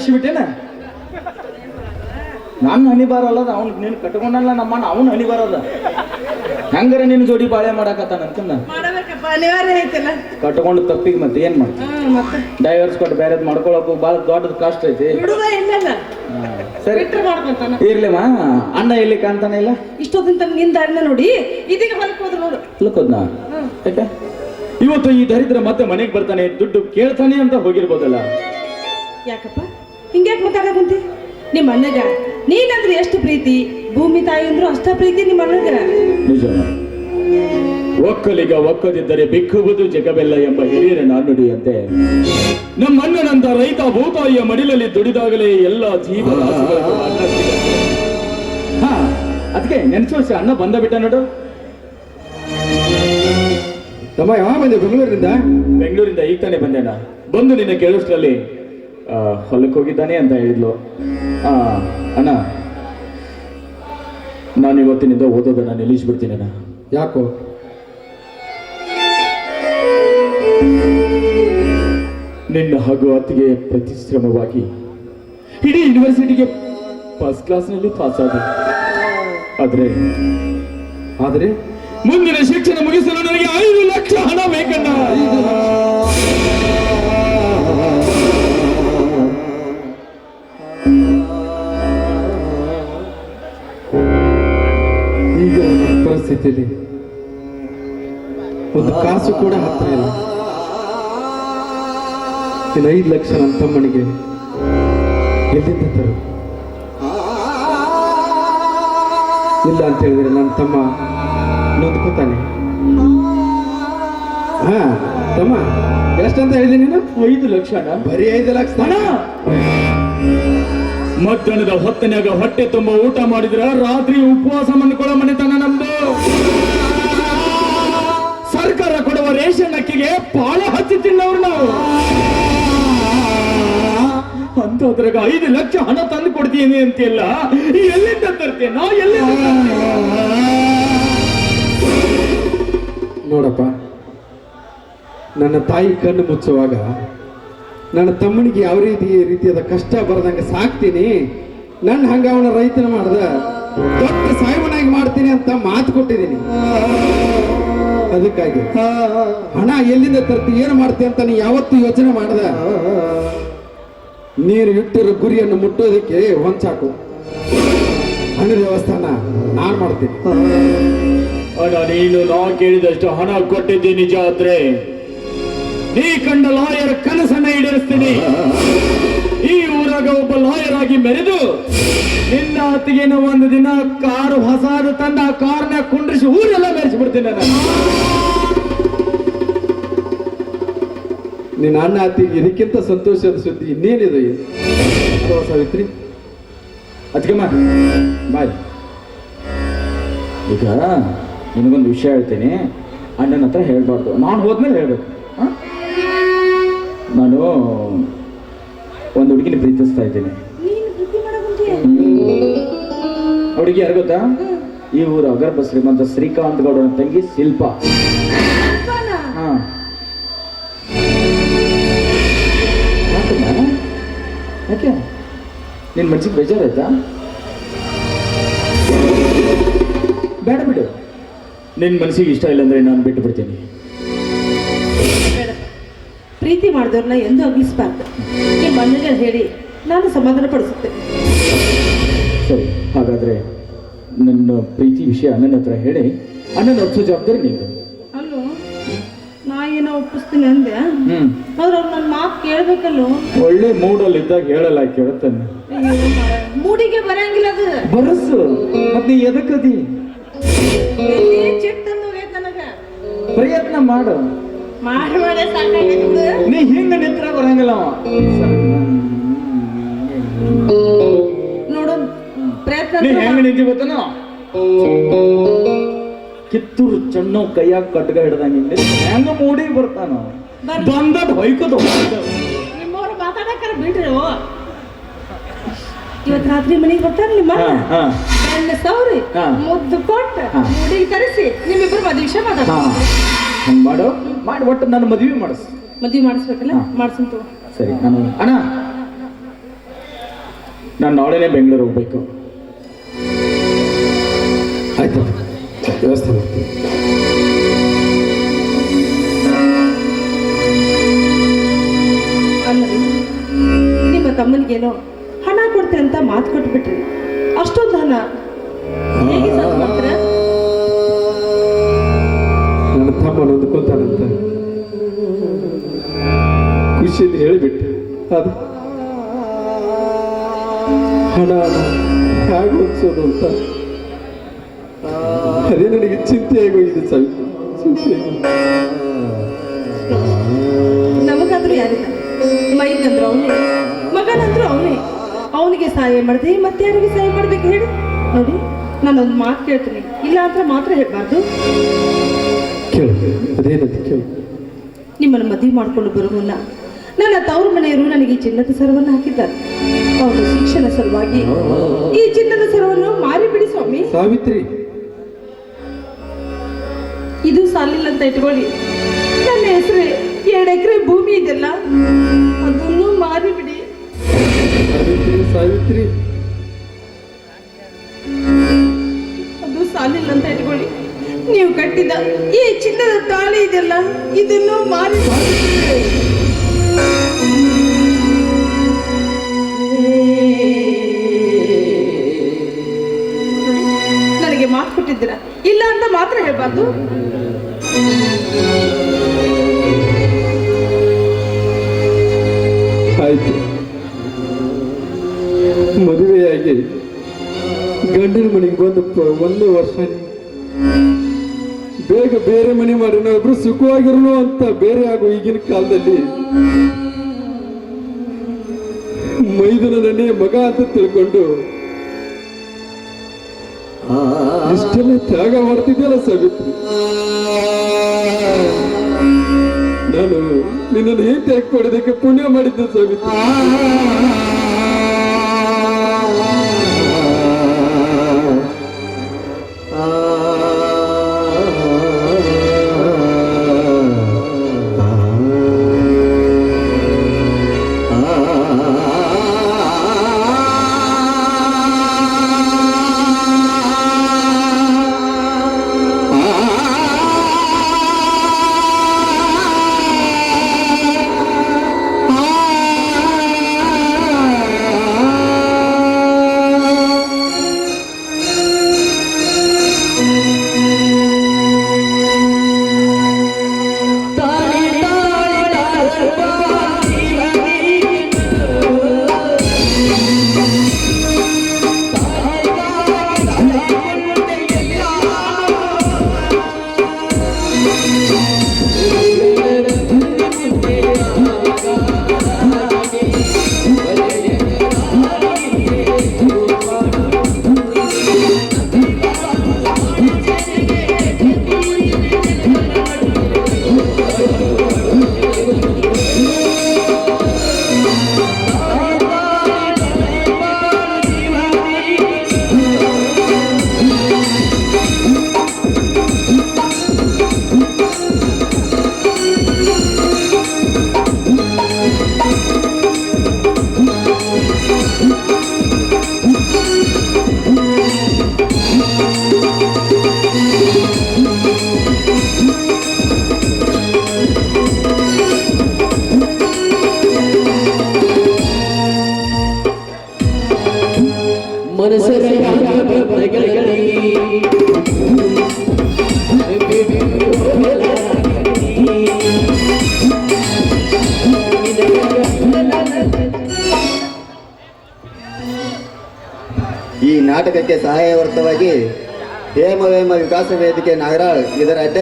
ಲಟ್ಸಿಬಿಟ್ಟೇನ ನನ್ನ ಹನಿ ಬಾರಲ್ಲದ ಅವ್ನು ನೀನು ಕಟ್ಕೊಂಡಲ್ಲ ನಮ್ಮಣ್ಣ ಅವ್ನ ಹನಿ ಬಾರದ ಹೆಂಗಾರ ನಿನ್ನ ಜೋಡಿ ಬಾಳೆ ಮಾಡಾಕತ್ತಾನ ಅಂತಂದ? ಮಾಡಬೇಕಪ್ಪ ಅನಿವಾರ್ಯ ಐತಲ್ಲ. ಕಟ್ಕೊಂಡು ತಪ್ಪಿಗೆ ಮತ್ತೆ ಏನ್ ಮಾಡ್ತೀನಿ ಡೈವರ್ಸ್ ಕೊಟ್ಟು ಬೇರೆದ್ ಮಾಡ್ಕೊಳಕ್ಕೂ ಭಾಳ ದೊಡ್ಡದ ಕಾಸ್ಟ್ ಐತಿ. ಸರಿ. ಇರ್ಲಿಮ್ಮ ಅಣ್ಣ ಇಲ್ಲಿ ಕಾಣ್ತಾನೆ ಇಲ್ಲ? ಇಷ್ಟೊತ್ತಿನ ನೋಡಿ ಇದೀಗ ನೋಡು. ಯಾಕೆ? ಇವತ್ತು ಈ ದರಿದ್ರ ಮತ್ತೆ ಮನೆಗೆ ಬರ್ತಾನೆ ದುಡ್ಡು ಕೇಳ್ತಾನೆ ಅಂತ ಹೋಗಿರ್ಬೋದಲ್ಲ. ಯಾಕಪ್ಪ? ಹಿಂಗ್ಯಾಕ್ ಮಾತಾಡಕಂತಿ ನಿಮ್ಮ ಅಣ್ಣಗ. ನೀನಂದ್ರೆ ಎಷ್ಟು ಪ್ರೀತಿ? ಭೂಮಿ ತಾಯಿ ಅಂದ್ರು ಅಷ್ಟ ಪ್ರೀತಿ ನಿಮ್ಮ ಅಣ್ಣಗ. ನಿಜ. ಒಕ್ಕಲಿಗ ಒಕ್ಕದಿದ್ದರೆ ಬಿಕ್ಕುವುದು ಜಗವೆಲ್ಲ ಎಂಬ ಹಿರಿಯರ ನಾಣ್ಣುಡಿಯಂತೆ ನಮ್ಮ ಅಣ್ಣನಂತ ರೈತ ಭೂತಾಯಿಯ ಮಡಿಲಲ್ಲಿ ದುಡಿದಾಗಲೇ ಎಲ್ಲ ಜೀವ ಹಾ ಅದಕ್ಕೆ ನೆನ್ಸು ಅಣ್ಣ ಬಂದ ಬಿಟ್ಟ ನೋಡು. ತಮ್ಮ ಯಾವ ಬಂದೆ ಬೆಂಗಳೂರಿಂದ? ಬೆಂಗಳೂರಿಂದ ಈಗ ತಾನೇ ಬಂದೆ ಬಂದು ನಿನ್ನ ಕೇಳಿಸ್ಟ್ರಲ್ಲಿ ಆ, ಹೊಲಕ್ಕೆ ಹೋಗಿದ್ದಾನೆ ಅಂತ ಹೇಳಿದ್ಲು. ಅಣ್ಣ ನಾನು ಇವತ್ತಿನಿಂದ ಓದೋದನ್ನ ನಿಲ್ಲಿಸ್ಬಿಡ್ತೀನಿ ಅಣ್ಣ. ಯಾಕೋ? ನಿನ್ನ ಹಾಗೂ ಅತ್ತಿಗೆ ಪ್ರತಿಶ್ರಮವಾಗಿ ಇಡೀ ಯೂನಿವರ್ಸಿಟಿಗೆ ಫಸ್ಟ್ ಕ್ಲಾಸ್ನಲ್ಲಿ ಪಾಸ್ ಆದ. ಆದ್ರೆ ಆದ್ರೆ ಮುಂದಿನ ಶಿಕ್ಷಣ ಮುಗಿಸಲು ನನಗೆ ಐದು ಲಕ್ಷ ಹಣ ಬೇಕಣ್ಣ. ಪರಿಸ್ಥಿತಿಯಲ್ಲಿ ಒಂದು ಕಾಸು ಕೂಡ ಹತ್ತಿರ ಇಲ್ಲ. ಇನ್ನು ಐದು ಲಕ್ಷ ನನ್ನ ತಮ್ಮನಿಗೆ ಎಲ್ಲಿಂದ ತರು ಇಲ್ಲ ಅಂತ ಹೇಳಿದ್ರೆ ನನ್ನ ತಮ್ಮ ನೊಂದ್ಕೋತಾನೆ. ಹಾ ತಮ್ಮ ಎಷ್ಟಂತ ಹೇಳಿದೆ ನೀನು? ಐದು ಲಕ್ಷ ಬರೀ ಐದು ಲಕ್ಷ ಮಧ್ಯಾಹ್ನದ ಹೊತ್ತನ್ಯಾಗ ಹೊಟ್ಟೆ ತುಂಬ ಊಟ ಮಾಡಿದ್ರ ರಾತ್ರಿ ಉಪವಾಸ ಮಾಡ್ಕೊಳ್ಳೋ ಮನೆತನ ನಮ್ದು ಸರ್ಕಾರ ಕೊಡುವ ರೇಷನ್ ಅಕ್ಕಿಗೆ ಪಾಳೆ ಹಚ್ಚಿ ತಿನ್ನವ್ರು ನಾವು. ಅಂತದ್ರಾಗ ಐದು ಲಕ್ಷ ಹಣ ತಂದು ಕೊಡ್ತೀನಿ ಅಂತೆಲ್ಲ ಎಲ್ಲಿಂದ ತರ್ತೇನೆ ನಾವು ಎಲ್ಲಿಂದ ಎಲ್ಲಿ ನೋಡಪ್ಪ, ನನ್ನ ತಾಯಿ ಕಣ್ಣು ಮುಚ್ಚುವಾಗ ನನ್ನ ತಮ್ಮನಿಗೆ ಯಾವ ರೀತಿ ರೀತಿಯಾದ ಕಷ್ಟ ಬರದಂಗೆ ಸಾಕ್ತೀನಿ. ನನ್ನ ಹಂಗ ಅವನ ರೈತನ ಮಾಡ್ದ. ದೊಡ್ಡ ಸಾಯವನಾಗಿ ಮಾಡ್ತೀನಿ ಅಂತ ಮಾತು ಕೊಟ್ಟಿದ್ದೀನಿ. ಅದಕ್ಕಾಗಿ. ಹಣ ಎಲ್ಲಿಂದ ತರ್ತಿ ಏನು ಮಾಡ್ತಿ ಅಂತ ನೀ ಯಾವತ್ತು ಯೋಚನೆ ಮಾಡಿದೆ. ನೀರು ಇಟ್ಟಿರೋ ಗುರಿಯನ್ನು ಮುಟ್ಟೋದಕ್ಕೆ ಹೊಂಚಾಕು ಹಣ ವ್ಯವಸ್ಥಾನ ನಾನು ಮಾಡ್ತೀನಿ. ಅಣ್ಣ ನೀನು ನಾ ಕೇಳಿದಷ್ಟು ಹಣ ಕೊಟ್ಟಿದ್ದೆ ನಿಜ ಆದ್ರೆ. ನೀ ಕಂಡ ಲಾಯರ್ ಕನಸನ್ನ ಈಡೇರಿಸ್ತೀನಿ. ಈ ಊರಾಗ ಒಬ್ಬ ಲಾಯರ್ ಆಗಿ ಮೆರೆದು ನಿನ್ನ ಅತ್ತಿಗೆನ ಒಂದು ದಿನ ಕಾರು ಹೊಸದು ತಂದ ಆ ಕಾರ್ನ ಕುಂಡ್ರಿಸಿ ಊರೆಲ್ಲ ಮೆರೆಸ್ಬಿಡ್ತೀನಿ ನಾನು. ನಿನ್ನ ಅಣ್ಣ ಅತ್ತಿಗೆ ಇದಕ್ಕಿಂತ ಸಂತೋಷದ ಸುದ್ದಿ ಇನ್ನೇನಿದೆ ಇದು? ಅದಕ್ಕೆ ಸಾವಿತ್ರಿ ಅದಕ್ಕಮ್ಮ ಬಾಯ್ ಈಗ ನಿನಗೊಂದು ವಿಷಯ ಹೇಳ್ತೀನಿ. ಅಣ್ಣನ ಹತ್ರ ಹೇಳ್ಬಾರ್ದು. ನಾನು ಹೋದ್ಮೇಲೆ ಹೇಳ್ಬೇಕು. ಆ? ನಾನು ಒಂದು ಹುಡುಗಿನ ಪ್ರೀತಿಸ್ತಾ ಇದ್ದೀನಿ. ಹುಡುಗಿ ಯಾರು ಗೊತ್ತಾ? ಈ ಊರು ಅಗರ್ಭ ಶ್ರೀಮಂತ ಶ್ರೀಕಾಂತ್ ಗೌಡ ತಂಗಿ ಶಿಲ್ಪ? ಯಾಕೆ ನಿನ್ ಮನ್ಸಿಗೆ ಬೇಜಾರಾಯ್ತಾ? ಬೇಡ ಬಿಡು. ನಿನ್ ಮನ್ಸಿಗೆ ಇಷ್ಟ ಇಲ್ಲ ಅಂದ್ರೆ ನಾನು ಬಿಟ್ಟು ಬಿಡ್ತೀನಿ. ಬೇಡ ಪ್ರೀತಿ ಮಾಡಿದವ್ರನ್ನ ಎಂದು ಅಗಿಸ್ಬಾರ್ದು ಈ ಮಣ್ಣಿಗೆ ಹೇಳಿ ನಾನು ಸಮಾಧಾನ ಪಡಿಸುತ್ತೇನೆ. ಸರಿ ಹಾಗಾದ್ರೆ ನನ್ನ ಪ್ರೀತಿ ವಿಷಯ ಅಣ್ಣನ ಹತ್ರ ಹೇಳಿ ಅಣ್ಣನ ಹತ್ತು ಜವಾಬ್ದಾರಿ ನೀವು ಅಲ್ಲೋ ನಾ ಏನೋ ಒಪ್ಪಿಸ್ತೀನಿ ಅಂದೆ. ಹ್ಮ್. ಆದ್ರೆ ಅವ್ರು ನನ್ನ ಮಾತು ಕೇಳ್ಬೇಕಲ್ಲೋ. ಒಳ್ಳೆ ಮೂಡಲ್ಲಿ ಇದ್ದಾಗ ಹೇಳಲ್ಲ ಕೇಳುತ್ತಾನೆ ಮೂಡಿಗೆ ಬರಂಗಿಲ್ಲ ಅದು. ಬರಸು. ಮತ್ತೆ ಎದಕ್ಕದಿ ಎಲ್ಲಿ ಚಿಟ್ಟ ಹೋಗೈತೆ ನನಗೆ ಪ್ರಯತ್ನ ಮಾಡು. ನೀ ಹಿಂಗ ನಿತ್ರ ಬರಂಗಿಲ್ಲ ಅವ. ನೋಡು ಪ್ರಯತ್ನ ನೀ ಹೆಂಗ ನಿಂತಿ ಗೊತ್ತನ? ಕಿತ್ತೂರು ಚೆನ್ನೋ ಕೈಯಾಗ ಕಟ್ಗ ಹಿಡ್ದಂಗ ಹೆಂಗ ಮೂಡಿ ಬರ್ತಾನ. ಬಂದದ್ ಹೊಯ್ಕೋದು ನಿಮ್ಮವ್ರು ಮಾತಾಡಕ್ಕಾರ ಬಿಡ್ರಿ ಇವತ್ತು ರಾತ್ರಿ ಮನೆಗೆ ಬರ್ತಾರೆ ನಿಮ್ಮ ಬೆಣ್ಣ ಸೌರಿ ಮುದ್ದು ಕೊಟ್ಟು ಮುಡಿ ಮುಡಿಗೆ ತರಿಸಿ ನಿಮ್ಮಿಬ್ರು ಮದುವೆ ವಿಷಯ ಹಾ. ಮಾತಾಡ್ತಾರೆ ಮಾಡು. ಮಾಡಿ ಒಟ್ಟು ನನ್ನ ಮದುವೆ ಮಾಡಿಸ್. ಮದುವೆ ಮಾಡಿಸ್ಬೇಕಲ್ಲ? ಮಾಡಿಸಂತ ಸರಿ ನಾನು ಅಣ್ಣ ನಾನು ನಾಳೆನೇ ಬೆಂಗಳೂರು ಹೋಗ್ಬೇಕು. ಆಯ್ತು ವ್ಯವಸ್ಥೆ ಮಾಡ್ತೀನಿ. ನಿಮ್ಮ ತಮ್ಮನಿಗೇನೋ ಹಣ ಕೊಡ್ತೆ ಅಂತ ಮಾತು ಕೊಟ್ಬಿಟ್ರಿ. ಅಷ್ಟೊಂದು ಹಣ ಖುಷಿಯಲ್ಲಿ ಹೇಳಿಬಿಟ್ಟೆ ಅದು ಹಣ ಹೇಗೆ ಹೊಂದಿಸೋದು ಅಂತ. ಅದೇ ನನಗೆ ಚಿಂತೆ ಆಗೋಯ್ತು ಸ್ವಲ್ಪ ಚಿಂತೆ ನಮಗಾದ್ರೂ ಯಾರಿಲ್ಲ. ಮೈದಂದ್ರು ಅವನೇ. ಮಗನಂದ್ರು ಅವನೇ. ಅವನಿಗೆ ಸಹಾಯ ಮಾಡಿದೆ ಮತ್ತೆ ಯಾರಿಗೆ ಸಹಾಯ ಮಾಡ್ಬೇಕು ಹೇಳಿ? ನೋಡಿ ನಾನೊಂದು ಮಾತು ಕೇಳ್ತೀನಿ. ಇಲ್ಲ ಅಂದ್ರೆ ಮಾತ್ರ ಹೇಳ್ಬಾರ್ದು. ಕೇಳು ಅದೇನಂತ ಕೇಳು. ನಿಮ್ಮನ್ನು ಮದುವೆ ಮಾಡ್ಕೊಂಡು ಬರೋ ಮುನ್ನ ನನ್ನ ತವರು ಮನೆಯವರು ನನಗೆ ಈ ಚಿನ್ನದ ಸರವನ್ನು ಹಾಕಿದ್ದಾರೆ. ಅವರು ಶಿಕ್ಷಣ ಸಲುವಾಗಿ ಈ ಚಿನ್ನದ ಸರವನ್ನು ಮಾರಿ ಬಿಡಿ ಸ್ವಾಮಿ. ಸಾವಿತ್ರಿ. ಇದು ಸಾಲಿಲ್ಲ ಅಂತ ಇಟ್ಕೊಳ್ಳಿ. ನನ್ನ ಹೆಸರೇ ಎರಡು ಎಕರೆ ಭೂಮಿ ಇದೆಲ್ಲ. ಅದನ್ನು ಮಾರಿ ಬಿಡಿ ಸಾವಿತ್ರಿ ಸಾವಿತ್ರಿ. ಅದು ಸಾಲಿಲ್ಲ ಅಂತ ಇಟ್ಕೊಳ್ಳಿ. ನೀವು ಕಟ್ಟಿದ ಈ ಚಿನ್ನದ ತಾಳಿ ಇದೆಲ್ಲ ಇದನ್ನು ಮಾರಿ ಅಂತ ಮಾತ್ರ ಹೇಳ್ಬಾರ್ದು. ಆಯ್ತು. ಮದುವೆಯಾಗಿ ಗಂಡಿನ ಮನೆಗೆ ಬಂದು ಒಂದು ಒಂದೇ ವರ್ಷ ಬೇಗ ಬೇರೆ ಮನೆ ಮಾಡಿ ನಾವಿಬ್ರು ಸುಖವಾಗಿರಲು ಅಂತ ಬೇರೆ ಆಗೋ ಈಗಿನ ಕಾಲದಲ್ಲಿ ಮೈದುನನ್ನೇ ಮಗ ಅಂತ ತಿಳ್ಕೊಂಡು ತ್ಯಾಗ ಮಾಡ್ತಿದ್ಯಲ್ಲ ಸಾವಿತ್ರಿ? ನಾನು ನಿನ್ನನ್ನು ಹೇಗೆ ತ್ಯಾಗ ಪಡೆದಕ್ಕೆ ಪುಣ್ಯ ಮಾಡಿದ್ದೆ ಸಾವಿತ್ರಿ. ನಾಟಕಕ್ಕೆ ಹೇಮ ಹೇಮವೇಮ ವಿಕಾಸ ವೇದಿಕೆ ನಾಗರಾಳ್ ಇದರ